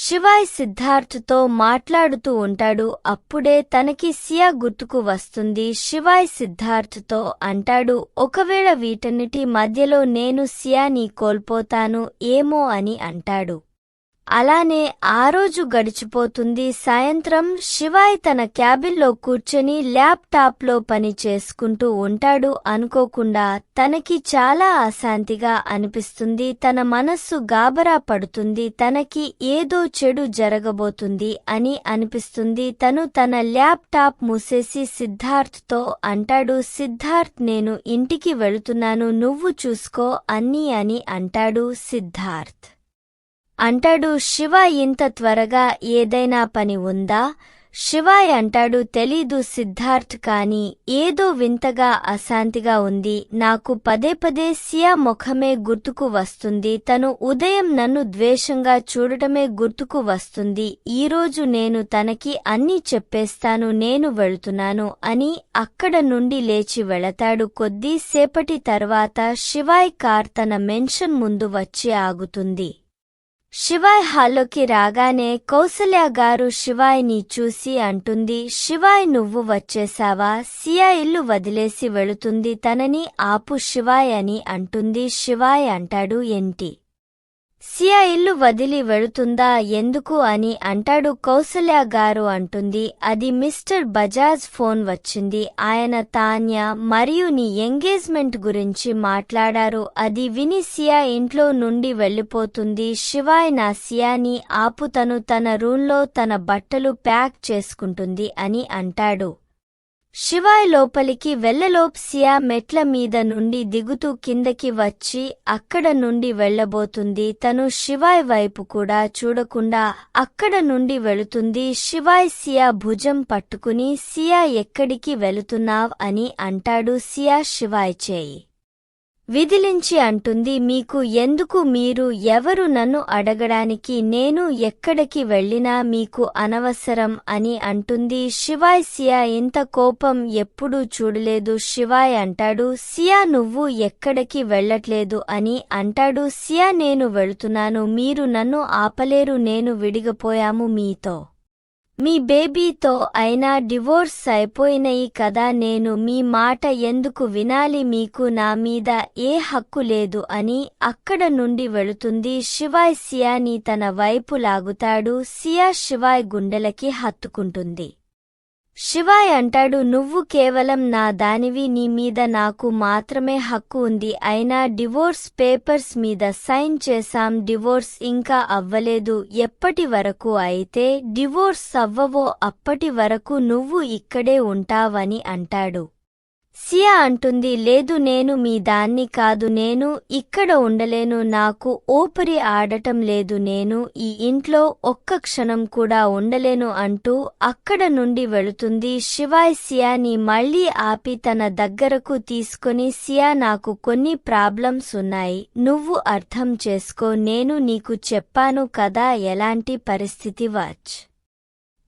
శివాయ్ సిద్ధార్థ్తో మాట్లాడుతూ ఉంటాడు. అప్పుడే తనకి సియా గుర్తుకు వస్తుంది. శివాయ్ సిద్ధార్థ్తో అంటాడు ఒకవేళ వీటన్నిటి మధ్యలో నేను సియాని కోల్పోతాను ఏమో అని అంటాడు. అలానే ఆ రోజు గడిచిపోతుంది సాయంత్రం శివాయ్ తన క్యాబిన్లో కూర్చొని ల్యాప్టాప్లో పని చేసుకుంటూ ఉంటాడు అనుకోకుండా తనకి చాలా అశాంతిగా అనిపిస్తుంది. తన మనస్సు గాబరా పడుతుంది. తనకి ఏదో చెడు జరగబోతుంది అని అనిపిస్తుంది. తను తన ల్యాప్టాప్ మూసేసి సిద్ధార్థ్తో అంటాడు సిద్ధార్థ్ నేను ఇంటికి వెళుతున్నాను. నువ్వు చూసుకో అన్నీ అని అంటాడు సిద్ధార్థ్. అంటాడు శివ ఇంత త్వరగా ఏదైనా పని ఉందా? శివాయ్ అంటాడు తెలీదు సిద్ధార్థ్ కాని ఏదో వింతగా అశాంతిగా ఉంది. నాకు పదే పదే సియా ముఖమే గుర్తుకు వస్తుంది. తను ఉదయం నన్ను ద్వేషంగా చూడటమే గుర్తుకు వస్తుంది. ఈరోజు నేను తనకి అన్నీ చెప్పేస్తాను నేను వెళుతున్నాను అని అక్కడ నుండి లేచి వెళతాడు. కొద్దిసేపటి తర్వాత శివాయ్ కార్ తన మెన్షన్ ముందు వచ్చి ఆగుతుంది. శివాయ్ హాల్లోకి రాగానే కౌసల్య గారు శివాయ్ని చూసి అంటుంది శివాయ్ నువ్వు వచ్చేశావా సియా ఇల్లు వదిలేసి వెళుతుంది తనని ఆపు శివాయ్ అని అంటుంది. శివాయ్ అంటాడు ఏంటి? సియా ఇల్లు వదిలి వెళుతుందా ఎందుకు అని అంటాడు కౌసల్య గారు అంటుంది. అది మిస్టర్ బజాజ్ ఫోన్ వచ్చింది. ఆయన తాన్య మరియు నీ ఎంగేజ్మెంట్ గురించి మాట్లాడారు. అది విని సియా ఇంట్లో నుండి వెళ్ళిపోతుంది. శివాయ్ నా సియాని ఆపుతను. తన రూంలో తన బట్టలు ప్యాక్ చేసుకుంటుంది అని అంటాడు. శివాయ్ లోపలికి వెళ్ళలోప్ సియా మెట్ల మీద నుండి దిగుతూ కిందకి వచ్చి అక్కడ నుండి వెళ్ళబోతుంది తను శివాయ్ వైపు కూడా చూడకుండా అక్కడ నుండి వెళుతుంది. శివాయ్ సియా భుజం పట్టుకుని సియా ఎక్కడికి వెళుతున్నావ్? అని అంటాడు సియా శివాయ్ చేయి. విదిలించి అంటుంది మీకు ఎందుకు మీరు ఎవరు నన్ను అడగడానికి? నేను ఎక్కడికి వెళ్ళినా మీకు అనవసరం అని అంటుంది. శివాయ్ సియా ఇంత కోపం ఎప్పుడూ చూడలేదు. శివాయ్ అంటాడు సియా నువ్వు ఎక్కడికి వెళ్ళట్లేదు అని అంటాడు. సియా నేను వెళుతున్నాను. మీరు నన్ను ఆపలేరు. నేను విడిగపోయాము మీతో. మీ బేబీతో అయినా డివోర్స్ అయిపోయినయి కదా నేను మీ మాట ఎందుకు వినాలి మీకు నా మీద ఏ హక్కు లేదు అని అక్కడ నుండి వెళుతుంది. శివాయ్ సియాని తన వైపు లాగుతాడు. సియా శివాయ్ గుండెలకి హత్తుకుంటుంది. శివాయ్ అంటాడు నువ్వు కేవలం నా దానివి నీ మీద నాకు మాత్రమే హక్కు ఉంది. అయినా డివోర్స్ పేపర్స్ మీద సైన్ చేశాం డివోర్స్ ఇంకా అవ్వలేదు. ఎప్పటి వరకు అయితే డివోర్స్ అవ్వవో అప్పటి వరకు నువ్వు ఇక్కడే ఉంటావని అంటాడు. సియా అంటుంది లేదు నేను మీ దాన్ని కాదు. నేను ఇక్కడ ఉండలేను. నాకు ఓపరి ఆడటం లేదు. నేను ఈ ఇంట్లో ఒక్క క్షణం కూడా ఉండలేను అంటూ అక్కడ నుండి వెళుతుంది. శివాయ్ సియాని మళ్ళీ ఆపి తన దగ్గరకు తీసుకొని సియా నాకు కొన్ని ప్రాబ్లమ్స్ ఉన్నాయి. నువ్వు అర్థం చేసుకో. నేను నీకు చెప్పాను కదా ఎలాంటి పరిస్థితి వాచ్.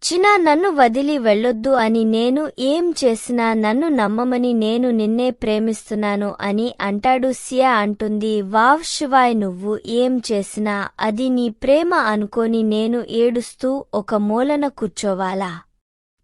చినా నన్ను వదిలి వెళ్ళొద్దు అని నేను ఏం చేసినా నన్ను నమ్మమని నేను నిన్నే ప్రేమిస్తున్నాను అని అంటాడు సియా అంటుంది వావ్ శివాయ్ నువ్వు ఏం చేసినా అది నీ ప్రేమ అనుకోని నేను ఏడుస్తూ ఒక మూలన కూర్చోవాలా?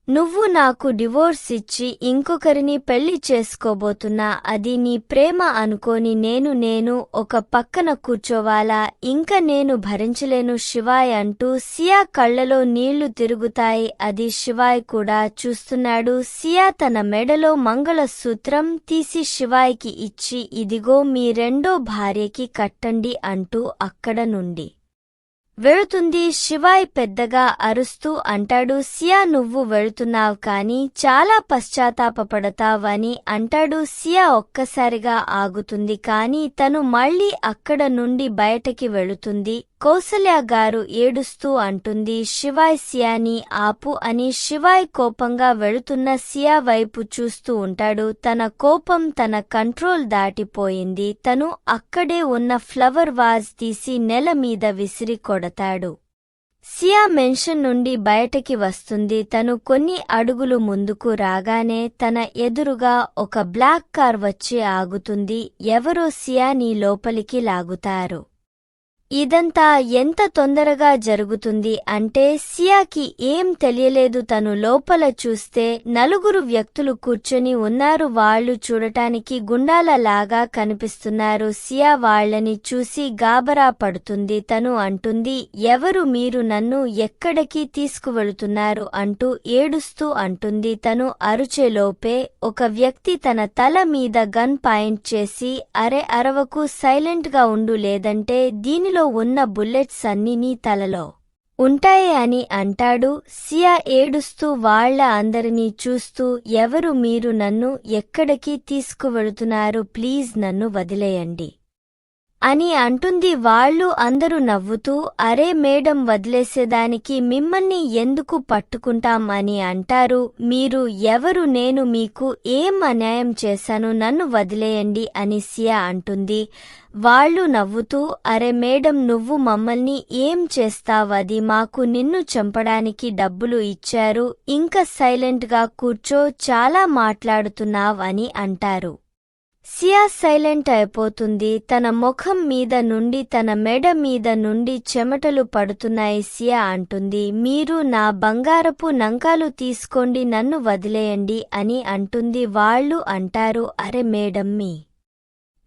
నువ్వు నాకు డివోర్స్ ఇచ్చి ఇంకొకరిని పెళ్ళి చేసుకోబోతున్నా అది నీ ప్రేమ అనుకోని నేను నేను ఒక పక్కన కూర్చోవాలా? ఇంకా నేను భరించలేను శివాయ్ అంటూ సియా కళ్ళలో నీళ్ళు తిరుగుతాయి. అది శివాయ్ కూడా చూస్తున్నాడు. సియా తన మెడలో మంగళసూత్రం తీసి శివాయ్కి ఇచ్చి ఇదిగో మీ రెండో భార్యకి కట్టండి అంటూ అక్కడ నుండి వెళుతుంది శివాయ్ పెద్దగా అరుస్తూ అంటాడు సియా నువ్వు వెళుతున్నావు కాని చాలా పశ్చాత్తాపపడతావని అంటాడు. సియా ఒక్కసారిగా ఆగుతుంది కాని తను మళ్ళీ అక్కడ నుండి బయటకి వెళుతుంది. కౌసల్య గారు ఏడుస్తూ అంటుంది శివాయ్ సియాని ఆపు అని శివాయ్ కోపంగా వెళుతున్న సియా వైపు చూస్తూ ఉంటాడు. తన కోపం తన కంట్రోల్ దాటిపోయింది. తను అక్కడే ఉన్న ఫ్లవర్ వాజ్ తీసి నెల మీద విసిరి కొడతాడు. సియా మెన్షన్ నుండి బయటకి వస్తుంది. తను కొన్ని అడుగులు ముందుకు రాగానే తన ఎదురుగా ఒక బ్లాక్ కార్ వచ్చి ఆగుతుంది. ఎవరో సియాని లోపలికి లాగుతారు. ఇదంతా ఎంత తొందరగా జరుగుతుంది అంటే సియాకి ఏం తెలియలేదు. తను లోపల చూస్తే నలుగురు వ్యక్తులు కూర్చొని ఉన్నారు. వాళ్ళు చూడటానికి గుండాల లాగా కనిపిస్తున్నారు. సియా వాళ్ళని చూసి గాబరా పడుతుంది. తను అంటుంది ఎవరు మీరు? నన్ను ఎక్కడికి తీసుకువెళుతున్నారు? అంటూ ఏడుస్తూ అంటుంది. తను అరుచేలోపే ఒక వ్యక్తి తన తల మీద గన్ పాయింట్ చేసి అరే అరవకు సైలెంట్గా ఉండు లేదంటే దీనిలో ఉన్న బుల్లెట్స్ అన్ని నీ తలలో. ఉంటాయి అని అంటాడు. సియా ఏడుస్తూ వాళ్ళ అందరినీ చూస్తూ ఎవరు మీరు నన్ను ఎక్కడికి తీసుకువెళుతున్నారు? ప్లీజ్ నన్ను వదిలేయండి. అని అంటుంది. వాళ్ళు అందరూ నవ్వుతూ అరే మేడం వదిలేసేదానికి మిమ్మల్ని ఎందుకు పట్టుకుంటాం? అని అంటారు. మీరు ఎవరు నేను మీకు ఏం అన్యాయం చేశాను నన్ను వదిలేయండి అని సియా అంటుంది. వాళ్ళు నవ్వుతూ అరే మేడం నువ్వు మమ్మల్ని ఏం చేస్తావది మాకు నిన్ను చంపడానికి డబ్బులు ఇచ్చారు. ఇంకా సైలెంట్గా కూర్చో చాలా మాట్లాడుతున్నావ్ అని అంటారు. సియా సైలెంట్ అయిపోతుంది. తన ముఖం మీద నుండి తన మెడ మీద నుండి చెమటలు పడుతున్నాయి సియా అంటుంది. మీరు నా బంగారపు నంకాలు తీసుకోండి నన్ను వదిలేయండి అని అంటుంది. వాళ్ళు అంటారు అరే మేడం మీ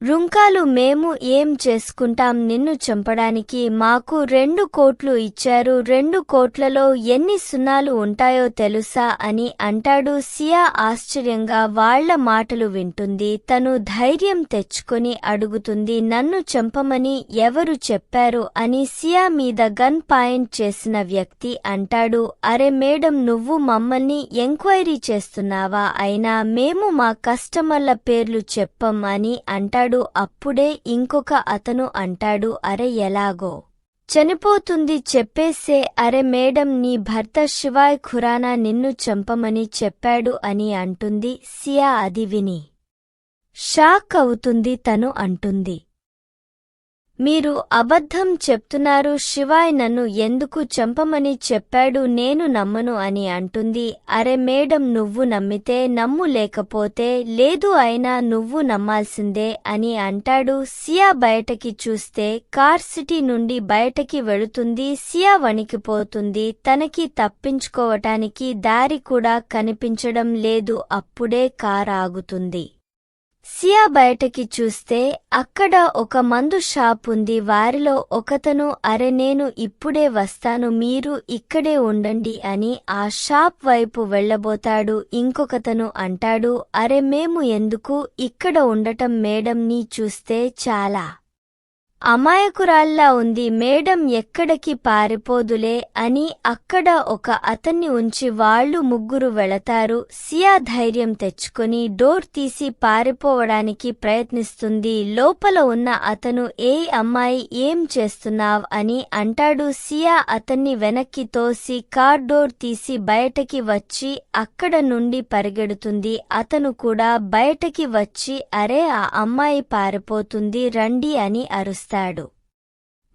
రుంకాలు మేము ఏం చేసుకుంటాం నిన్ను చంపడానికి? మాకు రెండు కోట్లు ఇచ్చారు. రెండు కోట్లలో ఎన్ని సున్నాలు ఉంటాయో తెలుసా? అని అంటాడు. సియా ఆశ్చర్యంగా వాళ్ళ మాటలు వింటుంది. తను ధైర్యం తెచ్చుకొని అడుగుతుంది. నన్ను చంపమని ఎవరు చెప్పారు? అని సియా మీద గన్ పాయింట్ చేసిన వ్యక్తి అంటాడు. అరే మేడం నువ్వు మమ్మల్ని ఎంక్వైరీ చేస్తున్నావా? అయినా మేము మా కస్టమర్ల పేర్లు చెప్పం అని అంటాడు. అప్పుడే ఇంకొక అతను అంటాడు అరే ఎలాగో. చనిపోతుంది చెప్పేసే అరే మేడం నీ భర్త శివాయ్ ఖురానా నిన్ను చంపమని చెప్పాడు అని అంటుంది సియా అది విని. షాక్ అవుతుంది తను అంటుంది. మీరు అబద్ధం చెప్తున్నారు శివాయ్ నన్ను ఎందుకు చంపమని చెప్పాడు నేను నమ్మను అని అంటుంది. అరే మేడం నువ్వు నమ్మితే నమ్ము లేకపోతే లేదు అయినా నువ్వు నమ్మాల్సిందే అని అంటాడు. సియా బయటకి చూస్తే కార్ సిటీ నుండి బయటకి వెళుతుంది సియా వణికిపోతుంది. తనకి తప్పించుకోవటానికి దారి కూడా కనిపించడం లేదు అప్పుడే కార్ ఆగుతుంది. సియా బయటకి చూస్తే అక్కడ ఒక మందు షాప్ ఉంది. వారిలో ఒకతను అరే నేను ఇప్పుడే వస్తాను మీరు ఇక్కడే ఉండండి అని ఆ షాప్ వైపు వెళ్ళబోతాడు ఇంకొకతను అంటాడు అరే మేము ఎందుకు ఇక్కడ ఉండటం మేడం నీ చూస్తే చాలా అమాయకురాల్లా ఉంది మేడం ఎక్కడికి పారిపోదులే అని అక్కడ ఒక అతన్ని ఉంచి వాళ్ళు ముగ్గురు వెళతారు. సియా ధైర్యం తెచ్చుకొని డోర్ తీసి పారిపోవడానికి ప్రయత్నిస్తుంది. లోపల ఉన్న అతను ఏ అమ్మాయి ఏం చేస్తున్నావ్? అని అంటాడు. సియా అతన్ని వెనక్కి తోసి కార్ డోర్ తీసి బయటకి వచ్చి అక్కడ నుండి పరిగెడుతుంది. అతను కూడా బయటకి వచ్చి అరే ఆ అమ్మాయి పారిపోతుంది రండి అని అరుస్తుంది చేస్తాడు.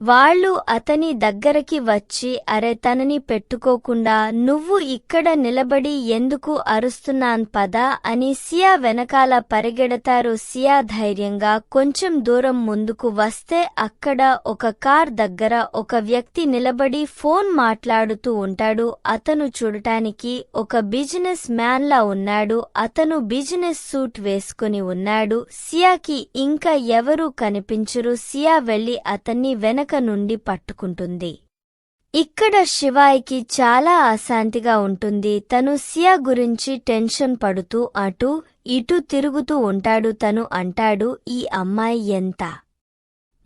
వాళ్ళు అతని దగ్గరకి వచ్చి అరే తనని పెట్టుకోకుండా నువ్వు ఇక్కడ నిలబడి ఎందుకు అరుస్తున్నాన్ పదా అని సియా వెనకాల పరిగెడతారు. సియా ధైర్యంగా కొంచెం దూరం ముందుకు వస్తే అక్కడ ఒక కార్ దగ్గర ఒక వ్యక్తి నిలబడి ఫోన్ మాట్లాడుతూ ఉంటాడు. అతను చూడటానికి ఒక బిజినెస్ మ్యాన్లా ఉన్నాడు. అతను బిజినెస్ సూట్ వేసుకుని ఉన్నాడు. సియాకి ఇంకా ఎవరూ కనిపించరు. సియా వెళ్ళి అతన్ని వెనక నుండి పట్టుకుంటుంది. ఇక్కడ శివాయికి చాలా అశాంతిగా ఉంటుంది. తను సియా గురించి టెన్షన్ పడుతూ అటు ఇటు తిరుగుతూ ఉంటాడు తను అంటాడు ఈ అమ్మాయి ఎంత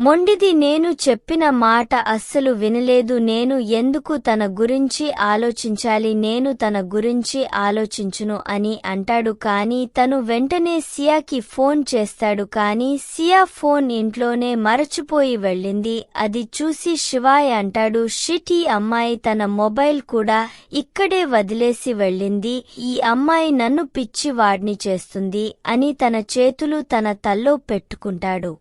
మొండిది నేను చెప్పిన మాట అస్సలు వినలేదు. నేను ఎందుకు తన గురించి ఆలోచించాలి? నేను తన గురించి ఆలోచించును అని అంటాడు. కానీ తను వెంటనే సియాకి ఫోన్ చేస్తాడు. కానీ సియా ఫోన్ ఇంట్లోనే మరచిపోయి వెళ్ళింది. అది చూసి శివాయ్ అంటాడు షిట్ ఈ అమ్మాయి తన మొబైల్ కూడా ఇక్కడే వదిలేసి వెళ్ళింది. ఈ అమ్మాయి నన్ను పిచ్చివాడ్ని చేస్తుంది అని తన చేతులు తన తల్లో పెట్టుకుంటాడు.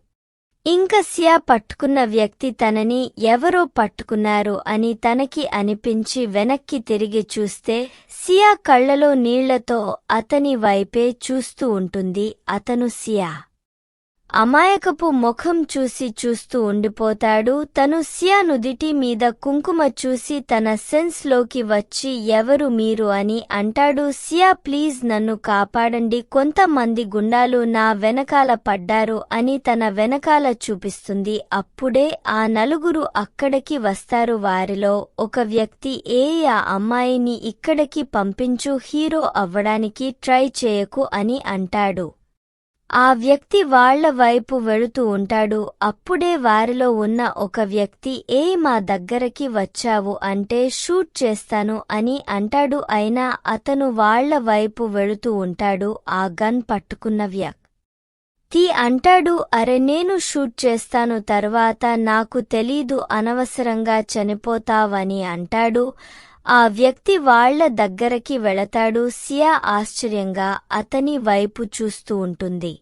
ఇంక సియా పట్టుకున్న వ్యక్తి తనని ఎవరో పట్టుకున్నారు అని తనకి అనిపించి వెనక్కి తిరిగి చూస్తే సియా కళ్ళలో నీళ్ళతో అతని వైపే చూస్తూ ఉంటుంది అతను సియా. అమాయకపు ముఖం చూసి చూస్తూ ఉండిపోతాడు. తను సియా నుదిటి మీద కుంకుమ చూసి తన సెన్స్లోకి వచ్చి ఎవరు మీరు అని అంటాడు. సియా ప్లీజ్ నన్ను కాపాడండి. కొంతమంది గుండాలు నా వెనకాల పడ్డారు అని తన వెనకాల చూపిస్తుంది. అప్పుడే ఆ నలుగురు అక్కడికి వస్తారు. వారిలో ఒక వ్యక్తి ఏ ఆ అమ్మాయిని ఇక్కడికి పంపించు హీరో అవ్వడానికి ట్రై చేయకు అని అంటాడు. ఆ వ్యక్తి వాళ్ళ వైపు వెళుతూ ఉంటాడు. అప్పుడే వారిలో ఉన్న ఒక వ్యక్తి ఏ మా దగ్గరకి వచ్చావు అంటే షూట్ చేస్తాను అని అంటాడు. అయినా అతను వాళ్ళ వైపు వెళుతూ ఉంటాడు. ఆ గన్ పట్టుకున్న వ్యక్తి అంటాడు అరే నేను షూట్ చేస్తాను తర్వాత నాకు తెలీదు అనవసరంగా చనిపోతావని అంటాడు. ఆ వ్యక్తి వాళ్ళ దగ్గరకి వెళతాడు. సియా ఆశ్చర్యంగా అతని వైపు చూస్తూ ఉంటుంది.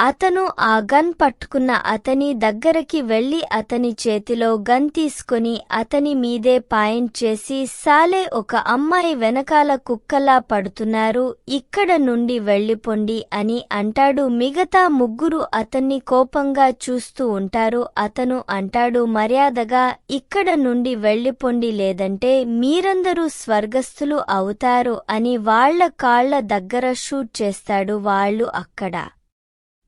అతను ఆ గన్ పట్టుకున్న అతని దగ్గరకి వెళ్ళి అతని చేతిలో గన్ తీసుకుని అతని మీదే పాయింట్ చేసి సాలే ఒక అమ్మాయి వెనకాల కుక్కలా పడుతున్నారు ఇక్కడ నుండి వెళ్ళిపొండి అని అంటాడు. మిగతా ముగ్గురు అతన్ని కోపంగా చూస్తూ ఉంటారు. అతను అంటాడు మర్యాదగా ఇక్కడ నుండి వెళ్ళిపొండి లేదంటే మీరందరూ స్వర్గస్థులు అవుతారు అని వాళ్ళ కాళ్ళ దగ్గర షూట్ చేస్తాడు వాళ్ళు అక్కడ.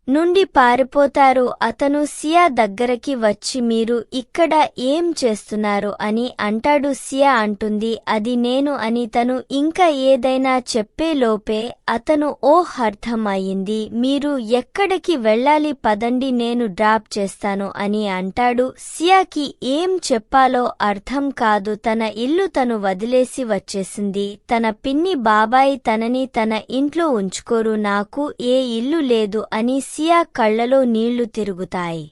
నుండి పారిపోతారు. అతను సియా దగ్గరకి వచ్చి మీరు ఇక్కడ ఏం చేస్తున్నారు? అని అంటాడు. సియా అంటుంది అది నేను అని తను ఇంకా ఏదైనా చెప్పేలోపే అతను ఓ అర్థం అయింది మీరు ఎక్కడికి వెళ్ళాలి? పదండి నేను డ్రాప్ చేస్తాను అని అంటాడు. సియాకి ఏం చెప్పాలో అర్థం కాదు. తన ఇల్లు తను వదిలేసి వచ్చేసింది. తన పిన్ని బాబాయి తనని తన ఇంట్లో ఉంచుకోరు. నాకు ఏ ఇల్లు లేదు అని సియా కళ్ళలో నీళ్ళు తిరుగుతాయి.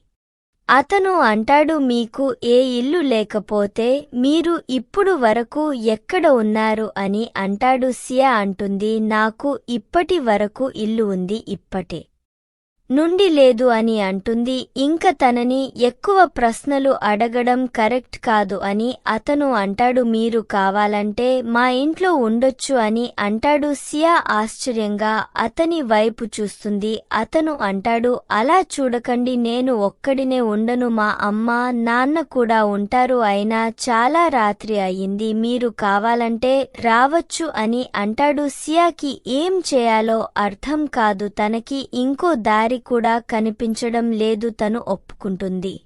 అతను అంటాడు మీకు ఏ ఇల్లు లేకపోతే మీరు ఇప్పుడు వరకు ఎక్కడ ఉన్నారు అని అంటాడు. సియా అంటుంది నాకు ఇప్పటి వరకు ఇల్లు ఉంది ఇప్పటే. నుండి లేదు అని అంటుంది. ఇంక తనని ఎక్కువ ప్రశ్నలు అడగడం కరెక్ట్ కాదు అని అతను అంటాడు. మీరు కావాలంటే మా ఇంట్లో ఉండొచ్చు అని అంటాడు. సియా ఆశ్చర్యంగా అతని వైపు చూస్తుంది. అతను అంటాడు అలా చూడకండి. నేను ఒక్కడినే ఉండను. మా అమ్మ నాన్న కూడా ఉంటారు. అయినా చాలా రాత్రి అయింది మీరు కావాలంటే రావచ్చు అని అంటాడు. సియాకి ఏం చేయాలో అర్థం కాదు. తనకి ఇంకో దారి కూడా కనిపించడం లేదు తను ఒప్పుకుంటుంది.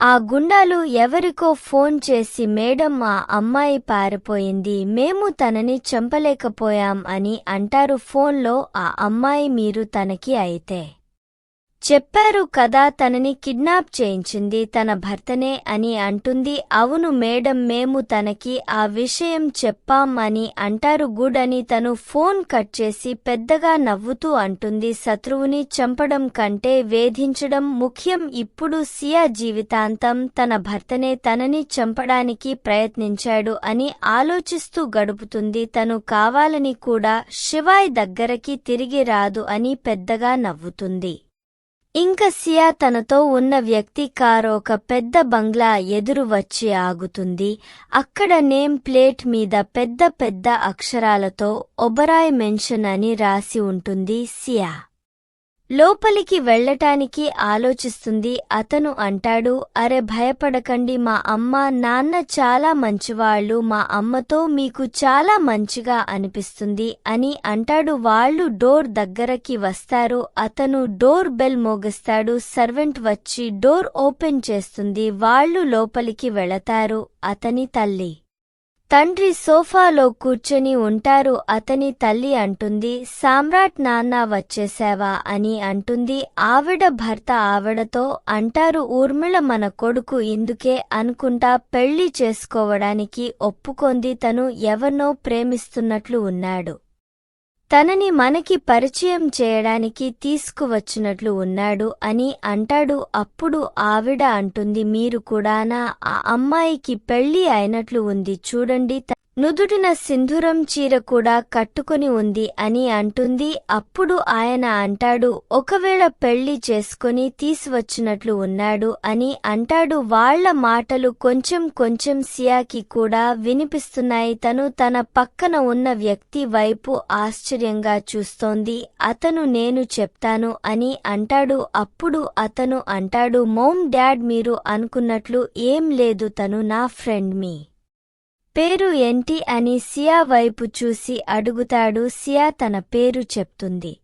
ఆ గుండాలు ఎవరికో ఫోన్ చేసి మేడం ఆ అమ్మాయి పారిపోయింది. మేము తనని చంపలేకపోయాం అని అంటారు ఫోన్లో ఆ అమ్మాయి మీరు తనకి అయితే చెప్పారు కదా తనని కిడ్నాప్ చేయించింది తన భర్తనే అని అంటుంది. అవును మేడం మేము తనకి ఆ విషయం చెప్పాం అని అంటారు. గుడ్ అని తను ఫోన్ కట్ చేసి పెద్దగా నవ్వుతూ అంటుంది. శత్రువుని చంపడం కంటే వేధించడం ముఖ్యం. ఇప్పుడు సియా జీవితాంతం తన భర్తనే తనని చంపడానికి ప్రయత్నించాడు అని ఆలోచిస్తూ గడుపుతుంది. తను కావాలని కూడా శివాయ్ దగ్గరకి తిరిగి రాదు అని పెద్దగా నవ్వుతుంది. ఇంక సియా తనతో ఉన్న వ్యక్తి కారు ఒక పెద్ద బంగ్లా ఎదురు వచ్చి ఆగుతుంది. అక్కడ నేమ్ ప్లేట్ మీద పెద్ద పెద్ద అక్షరాలతో ఒబరాయ్ మెన్షన్ అని రాసి ఉంటుంది సియా. లోపలికి వెళ్ళటానికి ఆలోచిస్తుంది. అతను అంటాడు అరే భయపడకండి. మా అమ్మ నాన్న చాలా మంచివాళ్ళు మా అమ్మతో మీకు చాలా మంచిగా అనిపిస్తుంది అని అంటాడు. వాళ్ళు డోర్ దగ్గరకి వస్తారు. అతను డోర్ బెల్ మోగిస్తాడు. సర్వెంట్ వచ్చి డోర్ ఓపెన్ చేస్తుంది. వాళ్ళు లోపలికి వెళతారు. అతని తల్లి తండ్రి సోఫాలో కూర్చొని ఉంటారు అతని తల్లి అంటుంది సామ్రాట్ నాన్న వచ్చేసావా అని అంటుంది ఆవిడ భర్త ఆవిడతో అంటారు ఊర్మిళ మన కొడుకు ఇందుకే అనుకుంటా పెళ్ళి చేసుకోవడానికి ఒప్పుకొంది తను ఎవర్నో ప్రేమిస్తున్నట్లు ఉన్నాడు. తనని మనకి పరిచయం చేయడానికి తీసుకువచ్చినట్లు ఉన్నాడు అని అంటాడు. అప్పుడు ఆవిడ అంటుంది మీరు కూడానా? ఆ అమ్మాయికి పెళ్ళి అయినట్లు ఉంది. చూడండి నుదుటిన సింధూరం చీర కూడా కట్టుకొని ఉంది అని అంటుంది. అప్పుడు ఆయన అంటాడు ఒకవేళ పెళ్ళి చేసుకొని తీసివచ్చినట్లు ఉన్నాడు అని అంటాడు. వాళ్ళ మాటలు కొంచెం కొంచెం సియాకి కూడా వినిపిస్తున్నాయి. తను తన పక్కన ఉన్న వ్యక్తి వైపు ఆశ్చర్యంగా చూస్తోంది. అతను నేను చెప్తాను అని అంటాడు. అప్పుడు అతను అంటాడు మోమ్ డాడ్ మీరు అనుకున్నట్లు ఏం లేదు తను నా ఫ్రెండ్ మీ పేరు ఏంటి అని సియా వైపు చూసి అడుగుతాడు. సియా తన పేరు చెప్తుంది.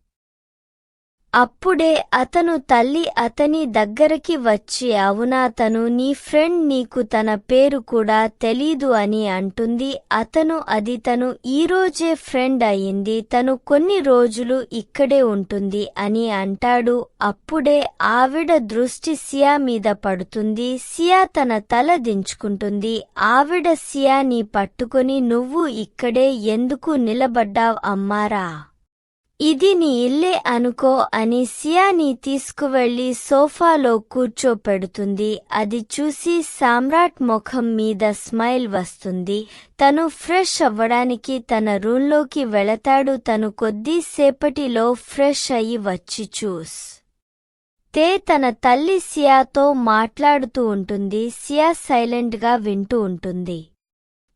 అప్పుడే అతను తల్లి అతని దగ్గరికి వచ్చి అవునా తను నీ ఫ్రెండ్ నీకు తన పేరు కూడా తెలీదు అని అంటుంది. అతను అది తను ఈరోజే ఫ్రెండ్ అయింది. తను కొన్ని రోజులు ఇక్కడే ఉంటుంది అని అంటాడు. అప్పుడే ఆవిడ దృష్టి సియా మీద పడుతుంది. సియా తన తల దించుకుంటుంది. ఆవిడ సియాని పట్టుకొని నువ్వు ఇక్కడే ఎందుకు నిలబడ్డావ్ అమ్మారా? ఇది నీ ఇల్లే అనుకో అని సియాని తీసుకువెళ్ళి సోఫాలో కూర్చోపెడుతుంది. అది చూసి సామ్రాట్ ముఖం మీద స్మైల్ వస్తుంది. తను ఫ్రెష్ అవ్వడానికి తన రూంలోకి వెళతాడు. తను కొద్దిసేపటిలో ఫ్రెష్ అయి వచ్చి చూస్. తే తన తల్లి సియాతో మాట్లాడుతూ ఉంటుంది. సియా సైలెంట్గా వింటూ ఉంటుంది.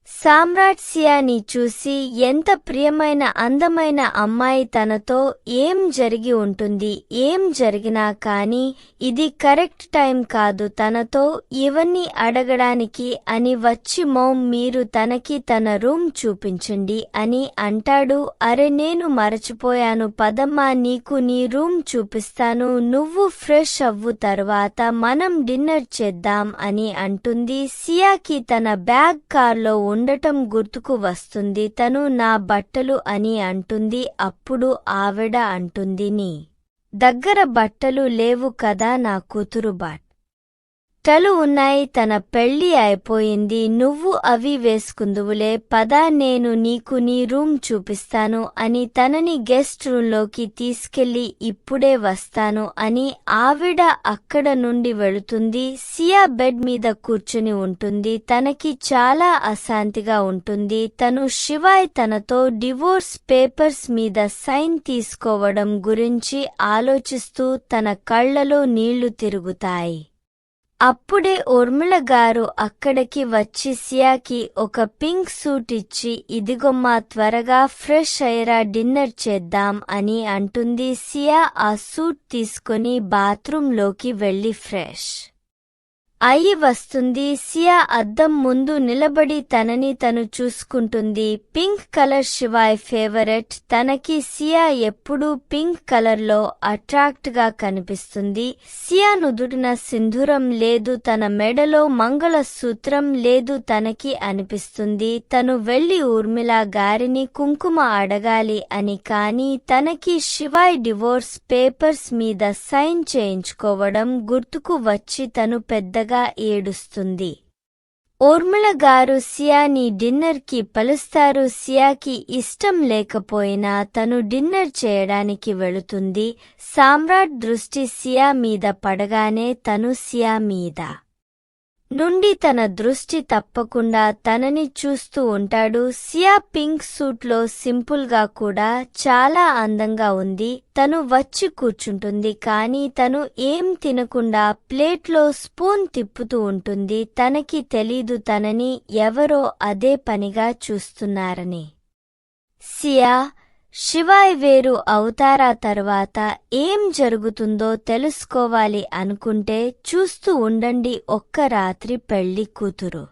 సామ్రాట్ సియాని చూసి ఎంత ప్రియమైన అందమైన అమ్మాయి తనతో ఏం జరిగి ఉంటుంది ఏం జరిగినా కాని ఇది కరెక్ట్ టైం కాదు. తనతో ఇవన్నీ అడగడానికి అని వచ్చి మోమ్ మీరు తనకి తన రూమ్ చూపించండి అని అంటాడు. అరే నేను మరచిపోయాను. పదమ్మా నీకు నీ రూమ్ చూపిస్తాను. నువ్వు ఫ్రెష్ అవ్వు తర్వాత మనం డిన్నర్ చేద్దాం అని అంటుంది. సియాకి తన బ్యాగ్ కార్లో ఉండటం గుర్తుకు వస్తుంది. తను నా బట్టలు అని అంటుంది. అప్పుడు ఆవిడ అంటుంది నీ దగ్గర బట్టలు లేవు కదా నా కూతురు బట్ టలు ఉన్నాయి తన పెళ్ళి అయిపోయింది నువ్వు అవి వేసుకుందువులే పదా నేను నీకు నీ రూమ్ చూపిస్తాను అని తనని గెస్ట్ రూంలోకి తీసుకెళ్ళి ఇప్పుడే వస్తాను అని ఆవిడ అక్కడ నుండి వెళుతుంది. సియా బెడ్ మీద కూర్చుని ఉంటుంది. తనకి చాలా అశాంతిగా ఉంటుంది. తను శివాయ్ తనతో డివోర్స్ పేపర్స్ మీద సైన్ తీసుకోవడం గురించి ఆలోచిస్తూ తన కళ్ళలో నీళ్ళు తిరుగుతాయి. అప్పుడే ఉర్మిళ గారు అక్కడికి వచ్చి సియాకి ఒక పింక్ సూట్ ఇచ్చి ఇదిగొమ్మా త్వరగా ఫ్రెష్ అయ్యరా డిన్నర్ చేద్దాం అని అంటుంది సియా. ఆ సూట్ తీసుకుని బాత్రూంలోకి వెళ్ళి ఫ్రెష్. అయి వస్తుంది. సియా అద్దం ముందు నిలబడి తనని తను చూసుకుంటుంది. Pink colour Shivaay favourite. తనకి సియా ఎప్పుడూ పింక్ కలర్లో అట్రాక్ట్గా కనిపిస్తుంది. సియా నుదుటిన సింధూరం లేదు. తన మెడలో మంగళ సూత్రం లేదు తనకి అనిపిస్తుంది. తను వెళ్ళి ఊర్మిళ గారిని కుంకుమ అడగాలి అని కాని తనకి శివాయ్ డివోర్స్ పేపర్స్ మీద సైన్ చేయించుకోవడం గుర్తుకు వచ్చి తను పెద్దగా ఏడుస్తుంది. ఊర్మిళ గారు సియాని డిన్నర్కి పలుస్తారు సియాకి ఇష్టం లేకపోయినా తను డిన్నర్ చేయడానికి వెళుతుంది. సామ్రాట్ దృష్టి సియా మీద పడగానే తను సియా మీద నుండి తన దృష్టి తప్పకుండా తనని చూస్తూ ఉంటాడు. సియా పింక్ సూట్లో సింపుల్గా కూడా చాలా అందంగా ఉంది. తను వచ్చి కూర్చుంటుంది కానీ తను ఏం తినకుండా ప్లేట్లో స్పూన్ తిప్పుతూ ఉంటుంది. తనకి తెలీదు తనని ఎవరో అదే పనిగా చూస్తున్నారని. సియా శివాయ్ వేరు అవుతారా తర్వాత ఏం జరుగుతుందో తెలుసుకోవాలి అనుకుంటే చూస్తూ ఉండండి ఒక్క రాత్రి పెళ్ళి కూతురు.